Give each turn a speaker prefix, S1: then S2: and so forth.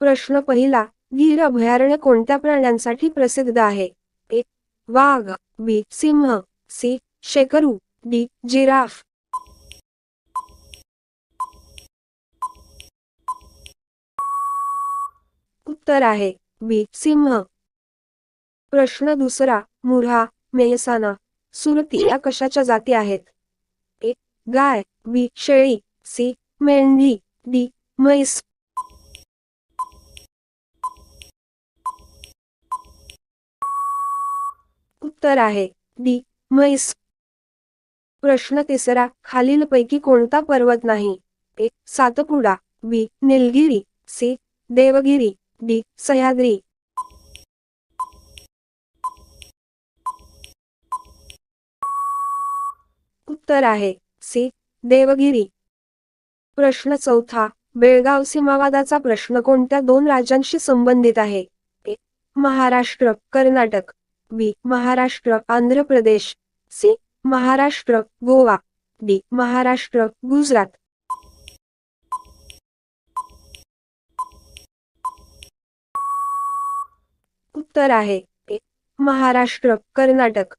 S1: प्रश्न पहिला गीर अभयारण्य कोणत्या प्राण्यांसाठी प्रसिद्ध आहे? ए वाघ बी सिंह सी शेकरू डी जिराफ. उत्तर आहे बी सिंह. प्रश्न दुसरा मुऱ्हा मेहसाना सुरती या कशाच्या जाती आहेत? ए गाय बी शेळी सी मेंढी डी म्हैस. उत्तर आहे. डी. म्हैस. प्रश्न तिसरा. खालीलपैकी कोणता पर्वत नाही? A. Satpuda. B. Nilgiri. C. Devgiri. D. Sahyadri. उत्तर आहे. सी. देवगिरी. प्रश्न चौथा. बेळगाव सीमावादाचा प्रश्न कोणत्या दोन राज्यांशी संबंधित आहे? A. Maharashtra. Karnataka. B Maharashtra Andhra Pradesh. C Maharashtra Goa. D Maharashtra Gujarat. उत्तर आहे. महाराष्ट्र कर्नाटक.